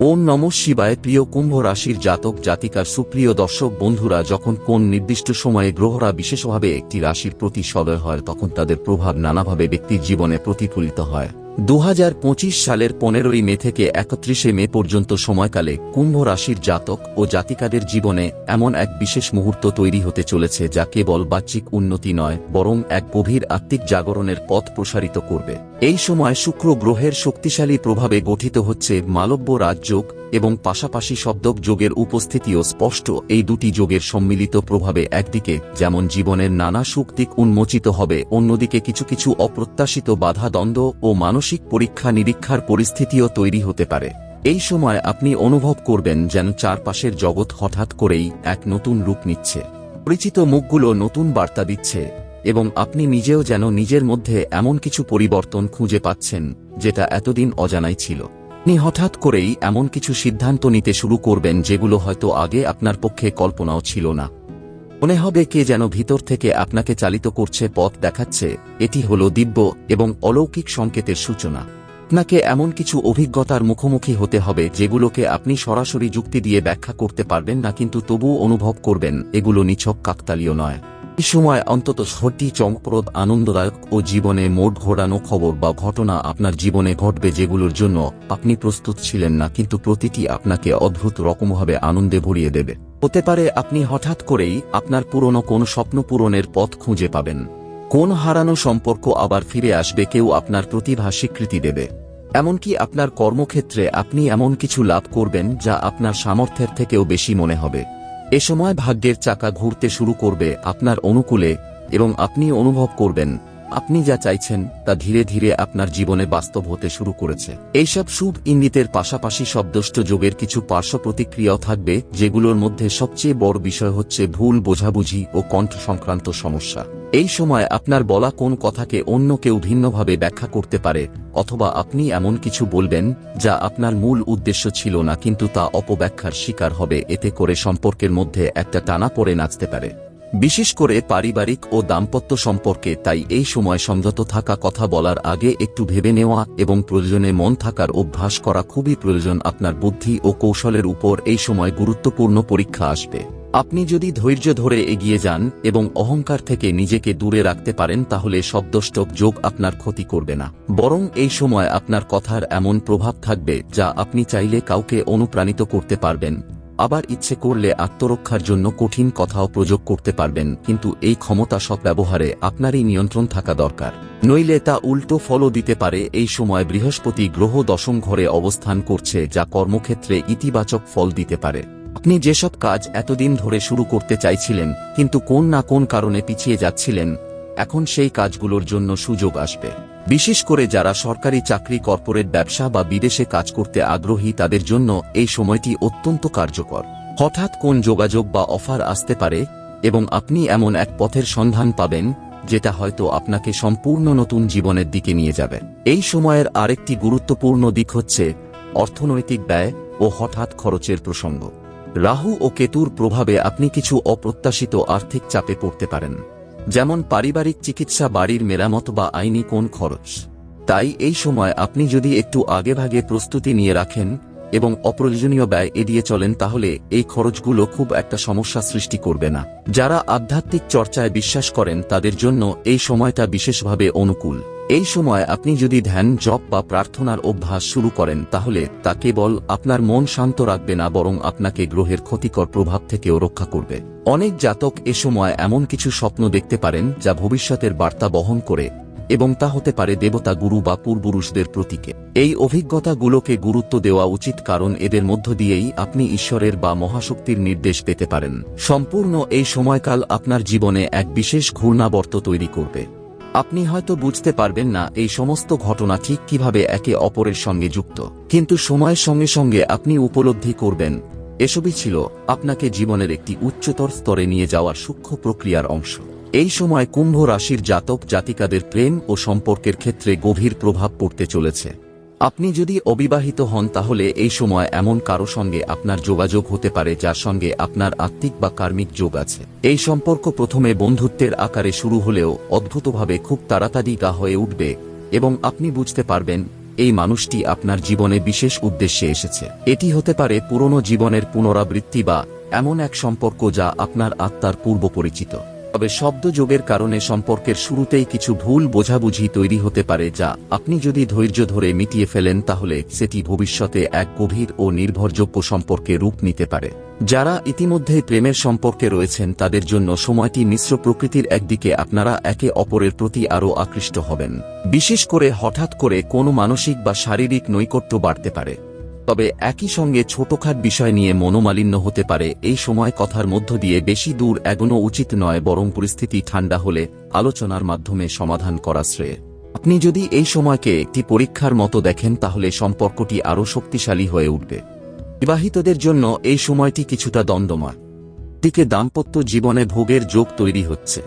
ওম নম শিবায় প্রিয় কুম্ভ রাশির জাতক জাতিকার সুপ্রিয় দর্শক বন্ধুরা, যখন কোন নির্দিষ্ট সময়ে গ্রহরা বিশেষভাবে একটি রাশির প্রতি সদয় হয়, তখন তাদের প্রভাব নানাভাবে ব্যক্তির জীবনে প্রতিফলিত হয়। দু হাজার পঁচিশ সালের পনেরোই মে থেকে একত্রিশে মে পর্যন্ত সময়কালে কুম্ভ রাশির জাতক ও জাতিকাদের জীবনে এমন এক বিশেষ মুহূর্ত তৈরি হতে চলেছে, যা কেবল বাহ্যিক উন্নতি নয়, বরং এক গভীর আত্মিক জাগরণের পথ প্রসারিত করবে। এই সময় শুক্র গ্রহের শক্তিশালী প্রভাবে গঠিত হচ্ছে মালব্য রাজযোগ এবং পাশাপাশি শব্দক যোগের উপস্থিতিও স্পষ্ট। এই দুটি যোগের সম্মিলিত প্রভাবে একদিকে যেমন জীবনের নানা সুখ উন্মোচিত হবে, অন্যদিকে কিছু কিছু অপ্রত্যাশিত বাধা দ্বন্দ্ব ও মানসিক পরীক্ষা নিরীক্ষার পরিস্থিতিও তৈরি হতে পারে। এই সময় আপনি অনুভব করবেন যেন চারপাশের জগৎ হঠাৎ করেই এক নতুন রূপ নিচ্ছে। পরিচিত মুখগুলো নতুন বার্তা দিচ্ছে। এবং আপনি নিজেও যেন নিজের মধ্যে এমন কিছু পরিবর্তন খুঁজে পাচ্ছেন, যেটা এতদিন অজানাই ছিল। আপনি হঠাৎ করেই এমন কিছু সিদ্ধান্ত নিতে শুরু করবেন যেগুলো হয়তো আগে আপনার পক্ষে কল্পনাও ছিল না। মনে হবে কে যেন ভিতর থেকে আপনাকে চালিত করছে পথ দেখাচ্ছে, এটি হল দিব্য এবং অলৌকিক সংকেতের সূচনা। আপনাকে এমন কিছু অভিজ্ঞতার মুখোমুখি হতে হবে যেগুলোকে আপনি সরাসরি যুক্তি দিয়ে ব্যাখ্যা করতে পারবেন না, কিন্তু তবুও অনুভব করবেন, এগুলো নিছক কাকতালীয় নয়। এই সময় অন্তত সত্যি চমকপ্রদ, আনন্দদায়ক ও জীবনে মোট ঘোরানো খবর বা ঘটনা আপনার জীবনে ঘটবে যেগুলোর জন্য আপনি প্রস্তুত ছিলেন না, কিন্তু প্রতিটি আপনাকে অদ্ভুত রকমভাবে আনন্দে ভরিয়ে দেবে। হতে পারে আপনি হঠাৎ করেই আপনার পুরনো কোন স্বপ্ন পূরণের পথ খুঁজে পাবেন। কোন হারানো সম্পর্ক আবার ফিরে আসবে, কেউ আপনার প্রতিভা স্বীকৃতি দেবে। এমনকি আপনার কর্মক্ষেত্রে আপনি এমন কিছু লাভ করবেন যা আপনার সামর্থ্যের থেকেও বেশি মনে হবে। এ সময় ভাগ্যের চাকা ঘুরতে শুরু করবে আপনার অনুকূলে এবং আপনি অনুভব করবেন, আপনি যা চাইছেন তা ধীরে ধীরে আপনার জীবনে বাস্তব হতে শুরু করেছে। এইসব শুভ ইঙ্গিতের পাশাপাশি শব্দষ্ট যোগের কিছু পার্শ্ব প্রতিক্রিয়াও থাকবে, যেগুলোর মধ্যে সবচেয়ে বড় বিষয় হচ্ছে ভুল বোঝাবুঝি ও কণ্ঠ সংক্রান্ত সমস্যা। এই সময় আপনার বলা কোন কথাকে অন্য কেউ ভিন্নভাবে ব্যাখ্যা করতে পারে, অথবা আপনি এমন কিছু বলবেন, যা আপনার মূল উদ্দেশ্য ছিল না কিন্তু তা অপব্যাখ্যার শিকার হবে, এতে করে সম্পর্কের মধ্যে একটা টানা পড়ে নাচতে পারে। বিশেষ করে পারিবারিক ও দাম্পত্য সম্পর্কে, তাই এই সময় সমঝোত থাকা কথা বলার আগে একটু ভেবে নেওয়া এবং প্রয়োজনে মন থাকার অভ্যাস করা খুবই প্রয়োজন আপনার বুদ্ধি ও কৌশলের উপর, এই সময় গুরুত্বপূর্ণ পরীক্ষা আসবে। আপনি যদি ধৈর্য ধরে এগিয়ে যান এবং অহংকার থেকে নিজেকে দূরে রাখতে পারেন, তাহলে শব্দষ্টক যোগ আপনার ক্ষতি করবে না। বরং এই সময় আপনার কথার এমন প্রভাব থাকবে যা আপনি চাইলে কাউকে অনুপ্রাণিত করতে পারবেন। আবার ইচ্ছে করলে আত্মরক্ষার জন্য কঠিন কথাও প্রয়োগ করতে পারবেন, কিন্তু এই ক্ষমতা সদ্ব্যবহারে আপনারই নিয়ন্ত্রণ থাকা দরকার। নইলে তা উল্টো ফলও দিতে পারে। এই সময় বৃহস্পতি গ্রহ দশম ঘরে অবস্থান করছে, যা কর্মক্ষেত্রে ইতিবাচক ফল দিতে পারে। আপনি যেসব কাজ এতদিন ধরে শুরু করতে চাইছিলেন, কিন্তু কোন না কোন কারণে পিছিয়ে যাচ্ছিলেন, এখন সেই কাজগুলোর জন্য সুযোগ আসবে। বিশেষ করে যারা সরকারি চাকরি, কর্পোরেট ব্যবসা বা বিদেশে কাজ করতে আগ্রহী, তাদের জন্য এই সময়টি অত্যন্ত কার্যকর। হঠাৎ কোন যোগাযোগ বা অফার আসতে পারে এবং আপনি এমন এক পথের সন্ধান পাবেন, যেটা হয়তো আপনাকে সম্পূর্ণ নতুন জীবনের দিকে নিয়ে যাবে। এই সময়ের আরেকটি গুরুত্বপূর্ণ দিক হচ্ছে অর্থনৈতিক ব্যয় ও হঠাৎ খরচের প্রসঙ্গ। রাহু ও কেতুর প্রভাবে আপনি কিছু অপ্রত্যাশিত আর্থিক চাপে পড়তে পারেন, যেমন পারিবারিক চিকিৎসা, বাড়ির মেরামত বা আইনি কোন খরচ। তাই এই সময় আপনি যদি একটু আগেভাগে প্রস্তুতি নিয়ে রাখেন এবং অপ্রয়োজনীয় ব্যয় এড়িয়ে চলেন, তাহলে এই খরচগুলো খুব একটা সমস্যা সৃষ্টি করবে না। যারা আধ্যাত্মিক চর্চায় বিশ্বাস করেন, তাদের জন্য এই সময়টা বিশেষভাবে অনুকূল। এই সময় আপনি যদি ধ্যান, জপ বা প্রার্থনার অভ্যাস শুরু করেন, তাহলে তা কেবল আপনার মন শান্ত রাখবে না, বরং আপনাকে গ্রহের ক্ষতিকর প্রভাব থেকেও রক্ষা করবে। অনেক জাতক এ সময় এমন কিছু স্বপ্ন দেখতে পারেন, যা ভবিষ্যতের বার্তা বহন করে, এবং তা হতে পারে দেবতা, গুরু বা পূর্বপুরুষদের প্রতীকে। এই অভিজ্ঞতাগুলোকে গুরুত্ব দেওয়া উচিত, কারণ এদের মধ্য দিয়েই আপনি ঈশ্বরের বা মহাশক্তির নির্দেশ পেতে পারেন। সম্পূর্ণ এই সময়কাল আপনার জীবনে এক বিশেষ ঘূর্ণাবর্ত তৈরি করবে। আপনি হয়তো বুঝতে পারবেন না এই সমস্ত ঘটনা ঠিক কীভাবে একে অপরের সঙ্গে যুক্ত। কিন্তু সময়ের সঙ্গে সঙ্গে আপনি উপলব্ধি করবেন। এসবই ছিল আপনাকে জীবনের একটি উচ্চতর স্তরে নিয়ে যাওয়ার সূক্ষ্ম প্রক্রিয়ার অংশ। এই সময় কুম্ভ রাশির জাতক জাতিকাদের প্রেম ও সম্পর্কের ক্ষেত্রে গভীর প্রভাব পড়তে চলেছে। আপনি যদি অবিবাহিত হন তাহলে এই সময় এমন কারও সঙ্গে আপনার যোগাযোগ হতে পারে যার সঙ্গে আপনার আত্মিক বা কার্মিক যোগ আছে। এই সম্পর্ক প্রথমে বন্ধুত্বের আকারে শুরু হলেও অদ্ভুতভাবে খুব তাড়াতাড়ি গা হয়ে উঠবে এবং আপনি বুঝতে পারবেন, এই মানুষটি আপনার জীবনে বিশেষ উদ্দেশ্যে এসেছে। এটি হতে পারে পুরনো জীবনের পুনরাবৃত্তি বা এমন এক সম্পর্ক যা আপনার আত্মার পূর্ব পরিচিত তবে শব্দযোগের কারণে সম্পর্কের শুরুতেই কিছু ভুল বোঝাবুঝি তৈরি হতে পারে যা আপনি যদি ধৈর্য ধরে মিটিয়ে ফেলেন তাহলে সেটি ভবিষ্যতে এক গভীর ও নির্ভরযোগ্য সম্পর্কে রূপ নিতে পারে। যারা ইতিমধ্যে প্রেমের সম্পর্কে রয়েছেন, তাদের জন্য সময়টি মিশ্র প্রকৃতির একদিকে আপনারা একে অপরের প্রতি আরও আকৃষ্ট হবেন। বিশেষ করে হঠাৎ করে কোনো মানসিক বা শারীরিক নৈকট্য বাড়তে পারে। তবে একই সঙ্গে ছোটখাট বিষয় নিয়ে মনোমালিন্য হতে পারে। এই সময় কথার মধ্য দিয়ে বেশি দূর এগোনো উচিত নয়, বরং পরিস্থিতি ঠান্ডা হলে আলোচনার মাধ্যমে সমাধান করা শ্রেয়। আপনি যদি এই সময়কে একটি পরীক্ষার মতো দেখেন, তাহলে সম্পর্কটি আরও শক্তিশালী হয়ে উঠবে। বিবাহিতদের জন্য এই সময়টি কিছুটা দ্বন্দ্বময় দিকে দাম্পত্য জীবনে ভোগের যোগ তৈরি হচ্ছে।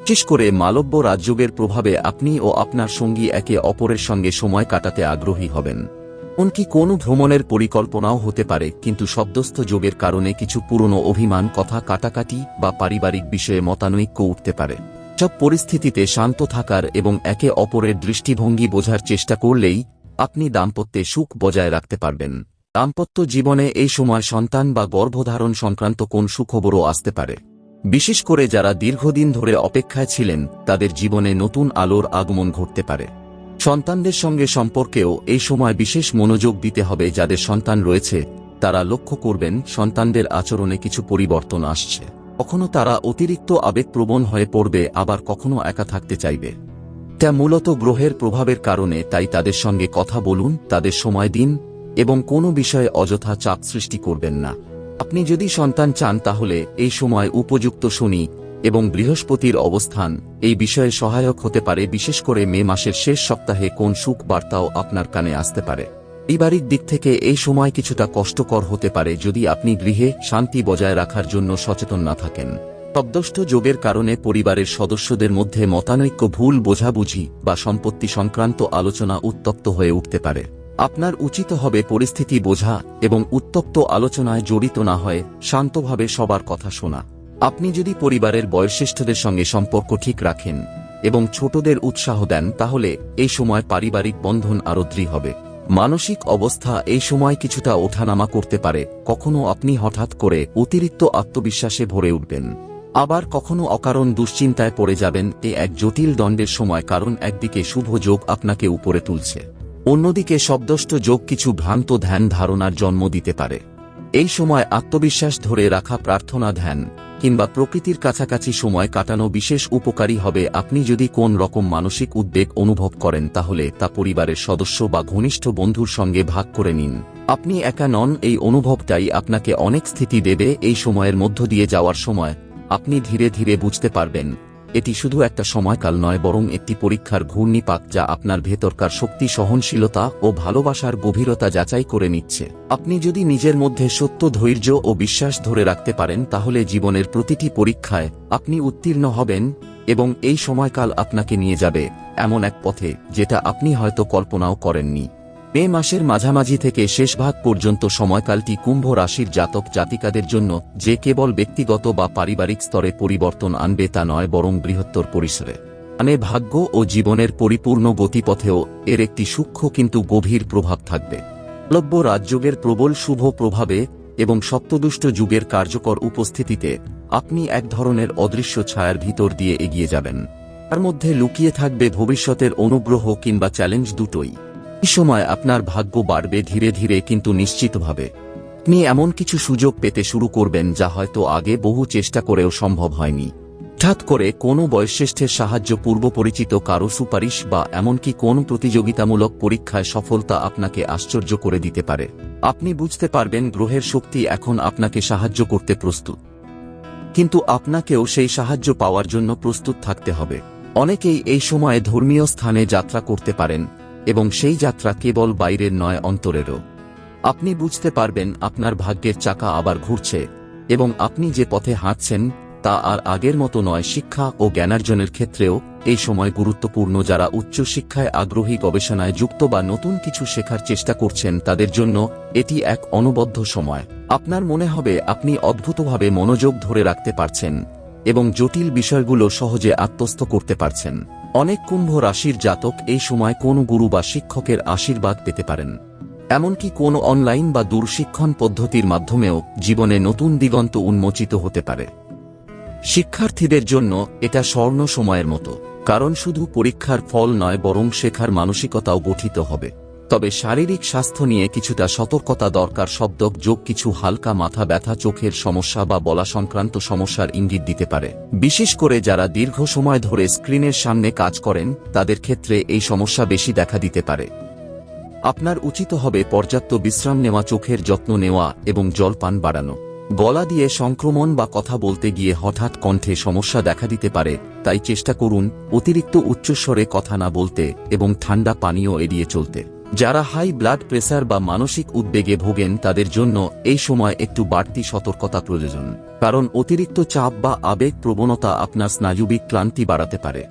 বিশেষ করে মালব্য রাজযোগের প্রভাবে আপনি ও আপনার সঙ্গী একে অপরের সঙ্গে সময় কাটাতে আগ্রহী হবেন। এমনকি কোনো ভ্রমণের পরিকল্পনাও হতে পারে, কিন্তু শব্দস্থ যোগের কারণে কিছু পুরনো অভিমান, কথা কাটাকাটি বা পারিবারিক বিষয়ে মতানৈক্য উঠতে পারে। সব পরিস্থিতিতে শান্ত থাকার এবং একে অপরের দৃষ্টিভঙ্গি বোঝার চেষ্টা করলেই আপনি দাম্পত্যে সুখ বজায় রাখতে পারবেন। দাম্পত্য জীবনে এই সময় সন্তান বা গর্ভধারণ সংক্রান্ত কোন সুখবরও আসতে পারে। বিশেষ করে যারা দীর্ঘদিন ধরে অপেক্ষায় ছিলেন, তাদের জীবনে নতুন আলোর আগমন ঘটতে পারে। সন্তানদের সঙ্গে সম্পর্কেও এই সময় বিশেষ মনোযোগ দিতে হবে যাদের সন্তান রয়েছে। তারা লক্ষ্য করবেন, সন্তানদের আচরণে কিছু পরিবর্তন আসছে। কখনো তারা অতিরিক্ত আবেগপ্রবণ হয়ে পড়বে, আবার কখনো একা থাকতে চাইবে। তা মূলত গ্রহের প্রভাবের কারণে, তাই তাদের সঙ্গে কথা বলুন, তাদের সময় দিন, এবং কোনো বিষয়ে অযথা চাপ সৃষ্টি করবেন না। আপনি যদি সন্তান চান, তাহলে এই সময় উপযুক্ত শনি এবং বৃহস্পতির অবস্থান এই বিষয়ে সহায়ক হতে পারে, বিশেষ করে মে মাসের শেষ সপ্তাহে কোন সুখ বার্তাও আপনার কানে আসতে পারে। পারিবারিক দিক থেকে এই সময় কিছুটা কষ্টকর হতে পারে যদি আপনি গৃহে শান্তি বজায় রাখার জন্য সচেতন না থাকেন। শব্দষ্ঠ যোগের কারণে পরিবারের সদস্যদের মধ্যে মতানৈক্য ভুল বোঝাবুঝি বা সম্পত্তি সংক্রান্ত আলোচনা উত্তপ্ত হয়ে উঠতে পারে। আপনার উচিত হবে পরিস্থিতি বোঝা এবং উত্তপ্ত আলোচনায় জড়িত না হয়ে শান্তভাবে সবার কথা শোনা। আপনি যদি পরিবারের বয়োজ্যেষ্ঠদের সঙ্গে সম্পর্ক ঠিক রাখেন এবং ছোটদের উৎসাহ দেন, তাহলে এই সময় পারিবারিক বন্ধন আরও দৃঢ় হবে। মানসিক অবস্থা এই সময় কিছুটা ওঠানামা করতে পারে, কখনো আপনি হঠাৎ করে অতিরিক্ত আত্মবিশ্বাসে ভরে উঠবেন। আবার কখনো অকারণ দুশ্চিন্তায় পড়ে যাবেন, এ এক জটিল দণ্ডের সময়, কারণ একদিকে শুভ যোগ আপনাকে উপরে তুলছে, অন্যদিকে শব্দষ্ট যোগ কিছু ভ্রান্ত ধ্যান ধারণার জন্ম দিতে পারে। এই সময় আত্মবিশ্বাস ধরে রাখা প্রার্থনা ধ্যান কিংবা প্রকৃতির কাছাকাছি সময় কাটানো বিশেষ উপকারী হবে। আপনি যদি কোন রকম মানসিক উদ্বেগ অনুভব করেন, তাহলে তা পরিবারের সদস্য বা ঘনিষ্ঠ বন্ধুর সঙ্গে ভাগ করে নিন। আপনি একা নন, এই অনুভবটাই আপনাকে অনেক স্থিতি দেবে। এই সময়ের মধ্য দিয়ে যাওয়ার সময় আপনি ধীরে ধীরে বুঝতে পারবেন এটি শুধু একটা সময়কাল নয়, বরং একটি পরীক্ষার ঘূর্ণিপাক যা আপনার ভেতরকার শক্তি, সহনশীলতা ও ভালোবাসার গভীরতা যাচাই করে নিচ্ছে। আপনি যদি নিজের মধ্যে সত্য, ধৈর্য ও বিশ্বাস ধরে রাখতে পারেন, তাহলে জীবনের প্রতিটি পরীক্ষায় আপনি উত্তীর্ণ হবেন এবং এই সময়কাল আপনাকে নিয়ে যাবে এমন এক পথে, যেটা আপনি হয়তো কল্পনাও করেননি। মে মাসের মাঝামাঝি থেকে শেষ ভাগ পর্যন্ত সময়কালটি কুম্ভ রাশির জাতক জাতিকাদের জন্য যে কেবল ব্যক্তিগত বা পারিবারিক স্তরে পরিবর্তন আনবে তা নয়, বরং বৃহত্তর পরিসরে। মানে ভাগ্য ও জীবনের পরিপূর্ণ গতিপথেও এর একটি সূক্ষ্ম কিন্তু গভীর প্রভাব থাকবে। লব্য রাজযোগের প্রবল শুভ প্রভাবে এবং সপ্তদুষ্ট যুগের কার্যকর উপস্থিতিতে আপনি এক ধরনের অদৃশ্য ছায়ার ভিতর দিয়ে এগিয়ে যাবেন। তার মধ্যে লুকিয়ে থাকবে ভবিষ্যতের অনুগ্রহ কিংবা চ্যালেঞ্জ দুটোই। এই সময় আপনার ভাগ্য বাড়বে ধীরে ধীরে কিন্তু নিশ্চিতভাবে। আপনি এমন কিছু সুযোগ পেতে শুরু করবেন যা হয়তো আগে বহু চেষ্টা করেও সম্ভব হয়নি। হঠাৎ করে কোনো বয়োজ্যেষ্ঠের সাহায্য পূর্ব পরিচিত কারও সুপারিশ বা এমনকি কোন প্রতিযোগিতামূলক পরীক্ষায় সফলতা আপনাকে আশ্চর্য করে দিতে পারে। আপনি বুঝতে পারবেন গ্রহের শক্তি এখন আপনাকে সাহায্য করতে প্রস্তুত। কিন্তু আপনাকেও সেই সাহায্য পাওয়ার জন্য প্রস্তুত থাকতে হবে। অনেকেই এই সময়ে ধর্মীয় স্থানে যাত্রা করতে পারেন। এবং সেই যাত্রা কেবল বাইরের নয়, অন্তরেরও। আপনি বুঝতে পারবেন আপনার ভাগ্যের চাকা আবার ঘুরছে, এবং আপনি যে পথে হাঁটছেন, তা আর আগের মতো নয়, শিক্ষা ও জ্ঞানার্জনের ক্ষেত্রেও এই সময় গুরুত্বপূর্ণ যারা উচ্চশিক্ষায় আগ্রহী গবেষণায় যুক্ত বা নতুন কিছু শেখার চেষ্টা করছেন, তাদের জন্য এটি এক অনবদ্য সময়। আপনার মনে হবে আপনি অদ্ভুতভাবে মনোযোগ ধরে রাখতে পারছেন, এবং জটিল বিষয়গুলো সহজে আত্মস্থ করতে পারছেন। অনেক কুম্ভ রাশির জাতক এই সময় কোনো গুরু বা শিক্ষকের আশীর্বাদ পেতে পারেন। এমনকি কোনো অনলাইন বা দূরশিক্ষণ পদ্ধতির মাধ্যমেও জীবনে নতুন দিগন্ত উন্মোচিত হতে পারে। শিক্ষার্থীদের জন্য এটা স্বর্ণ সময়ের মতো, কারণ শুধু পরীক্ষার ফল নয়, বরং শেখার মানসিকতাও গঠিত হবে। তবে শারীরিক স্বাস্থ্য নিয়ে কিছুটা সতর্কতা দরকার শব্দ যোগ কিছু হালকা মাথা ব্যথা, চোখের সমস্যা বা বলা সংক্রান্ত সমস্যার ইঙ্গিত দিতে পারে। বিশেষ করে যারা দীর্ঘ সময় ধরে স্ক্রিনের সামনে কাজ করেন, তাদের ক্ষেত্রে এই সমস্যা বেশি দেখা দিতে পারে। আপনার উচিত হবে পর্যাপ্ত বিশ্রাম নেওয়া, চোখের যত্ন নেওয়া এবং জলপান বাড়ানো। গলা দিয়ে সংক্রমণ বা কথা বলতে গিয়ে হঠাৎ কণ্ঠে সমস্যা দেখা দিতে পারে, তাই চেষ্টা করুন অতিরিক্ত উচ্চস্বরে কথা না বলতে এবং ঠান্ডা পানীয় এড়িয়ে চলতে। যারা হাই ব্লাড প্রেসার বা মানসিক উদ্বেগে ভোগেন, তাদের জন্য এই সময় একটু বাড়তি সতর্কতা প্রয়োজন, কারণ অতিরিক্ত চাপ বা আবেগ প্রবণতা আপনার স্নায়ুবিক ক্লান্তি বাড়াতে পারে।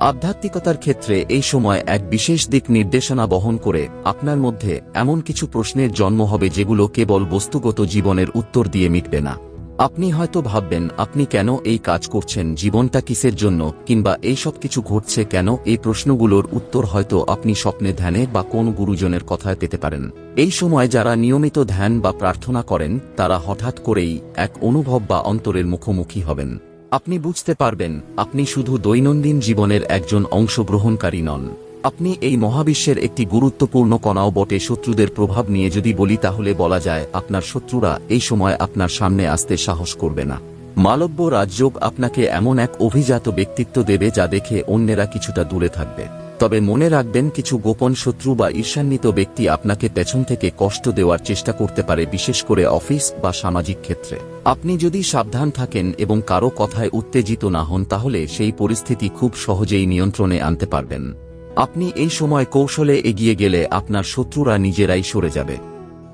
আধ্যাত্মিকতার ক্ষেত্রে এই সময় এক বিশেষ দিক নির্দেশনা বহন করে আপনার মধ্যে এমন কিছু প্রশ্নের জন্ম হবে যেগুলো কেবল বস্তুগত জীবনের উত্তর দিয়ে মিটবে না। আপনি হয়তো ভাববেন, আপনি কেন এই কাজ করছেন, জীবনটা কিসের জন্য, কিংবা এই সব কিছু ঘটছে কেন, এই প্রশ্নগুলোর উত্তর হয়তো আপনি স্বপ্নে ধ্যানে বা কোন গুরুজনের কথায় পেতে পারেন। এই সময় যারা নিয়মিত ধ্যান বা প্রার্থনা করেন, তারা হঠাৎ করেই এক অনুভব বা অন্তরের মুখোমুখি হবেন। আপনি বুঝতে পারবেন, আপনি শুধু দৈনন্দিন জীবনের একজন অংশগ্রহণকারী নন। আপনি এই মহাবিশ্বের একটি গুরুত্বপূর্ণ কণাও বটে। শত্রুদের প্রভাব নিয়ে যদি বলি তাহলে বলা যায়, আপনার শত্রুরা এই সময় আপনার সামনে আসতে সাহস করবে না। মালব্য রাজযোগ আপনাকে এমন এক অভিজাত ব্যক্তিত্ব দেবে যা দেখে অন্যেরা কিছুটা দূরে থাকবে। তবে মনে রাখবেন, কিছু গোপন শত্রু বা ঈর্ষান্বিত ব্যক্তি আপনাকে পেছন থেকে কষ্ট দেওয়ার চেষ্টা করতে পারে, বিশেষ করে অফিস বা সামাজিক ক্ষেত্রে। আপনি যদি সাবধান থাকেন এবং কারও কথায় উত্তেজিত না হন, তাহলে সেই পরিস্থিতি খুব সহজেই নিয়ন্ত্রণে আনতে পারবেন। আপনি এই সময় কৌশলে এগিয়ে গেলে আপনার শত্রুরা নিজেরাই সরে যাবে।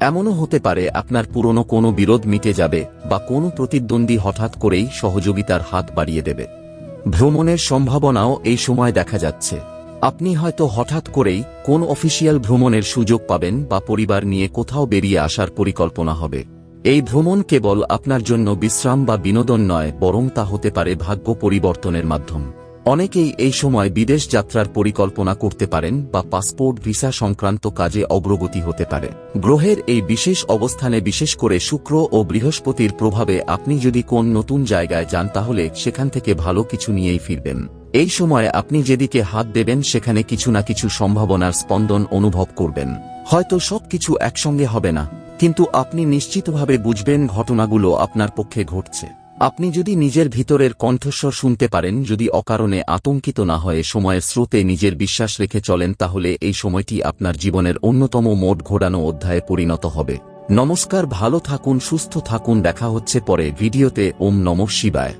এমনও হতে পারে আপনার পুরনো কোনো বিরোধ মিটে যাবে বা কোনো প্রতিদ্বন্দ্বী হঠাৎ করেই সহযোগিতার হাত বাড়িয়ে দেবে। ভ্রমণের সম্ভাবনাও এই সময় দেখা যাচ্ছে। আপনি হয়তো হঠাৎ করেই কোন অফিসিয়াল ভ্রমণের সুযোগ পাবেন বা পরিবার নিয়ে কোথাও বেরিয়ে আসার পরিকল্পনা হবে। এই ভ্রমণ কেবল আপনার জন্য বিশ্রাম বা বিনোদন নয়, বরং তা হতে পারে ভাগ্য পরিবর্তনের মাধ্যম। অনেকেই এই সময় বিদেশ যাত্রার পরিকল্পনা করতে পারেন বা পাসপোর্ট ভিসা সংক্রান্ত কাজে অগ্রগতি হতে পারে। গ্রহের এই বিশেষ অবস্থানে বিশেষ করে শুক্র ও বৃহস্পতির প্রভাবে আপনি যদি কোন নতুন জায়গায় যান তাহলে সেখান থেকে ভালো কিছু নিয়েই ফিরবেন। এই সময় আপনি যেদিকে হাত দেবেন সেখানে কিছু না কিছু সম্ভাবনার স্পন্দন অনুভব করবেন। হয়তো সবকিছু একসঙ্গে হবে না, কিন্তু আপনি নিশ্চিতভাবে বুঝবেন ঘটনাগুলো আপনার পক্ষে ঘটছে। আপনি যদি নিজের ভিতরের কণ্ঠস্বর শুনতে পারেন, যদি অকারণে আতঙ্কিত না হয়ে সময়ের স্রোতে নিজের বিশ্বাস রেখে চলেন, তাহলে এই সময়টি আপনার জীবনের অন্যতম মোট ঘোরানো অধ্যায়ে পরিণত হবে। নমস্কার, ভালো থাকুন, সুস্থ থাকুন, দেখা হচ্ছে পরে ভিডিওতে। ওম নম শিবায়।